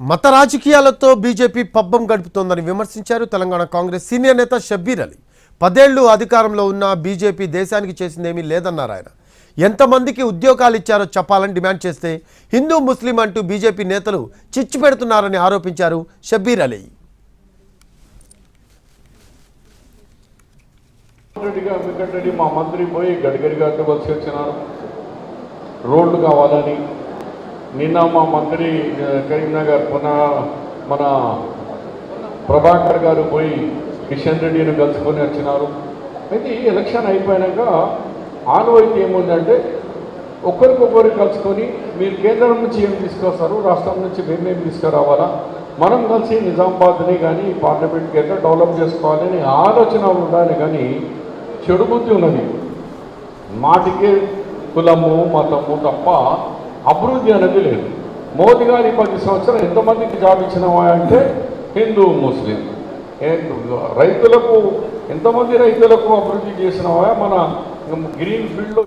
మత రాజకీయాలతో బీజేపీ పబ్బం గడుపుతోందని విమర్శించారు తెలంగాణ కాంగ్రెస్ సీనియర్ నేత షబ్బీర్ అలీ. పదేళ్ళు అధికారంలో ఉన్న బీజేపీ దేశానికి చేసిందేమీ లేదన్నారు ఆయన. ఎంతమందికి ఉద్యోగాలు ఇచ్చారో చెప్పాలని డిమాండ్ చేస్తే హిందూ ముస్లిం అంటూ బీజేపీ నేతలు చిచ్చు పెడుతున్నారని ఆరోపించారు షబ్బీర్ అలీ. మా మంత్రి పోయి గడ్కరీ గారితో కలిసి వచ్చినారు. రోడ్లు కావాలని నిన్న మా మంత్రి కరీంనగర్ పునః మన ప్రభాకర్ గారు పోయి కిషన్ రెడ్డిని కలుసుకొని వచ్చినారు. అయితే ఈ ఎలక్షన్ అయిపోయాక ఆనవాయితీ ఏముందంటే ఒకరికొకరు కలుసుకొని మీరు కేంద్రం నుంచి ఏం తీసుకొస్తారు రాష్ట్రం నుంచి మేమేం తీసుకురావాలా? మనం కలిసి నిజామాబాద్ని కానీ పార్లమెంట్కి ఎట్లా డెవలప్ చేసుకోవాలని ఆలోచన ఉండాలి కానీ చెడు బుద్ధి ఉన్నది. మాటికే కులము మతము తప్ప అభివృద్ధి అనేది లేదు. మోదీ గారి పది సంవత్సరాలు ఎంతమందికి జాబ్ ఇచ్చినావా అంటే హిందూ ముస్లిం. రైతులకు ఎంతమంది రైతులకు అభివృద్ధి చేసినావా? మన గ్రీన్ ఫీల్డ్లో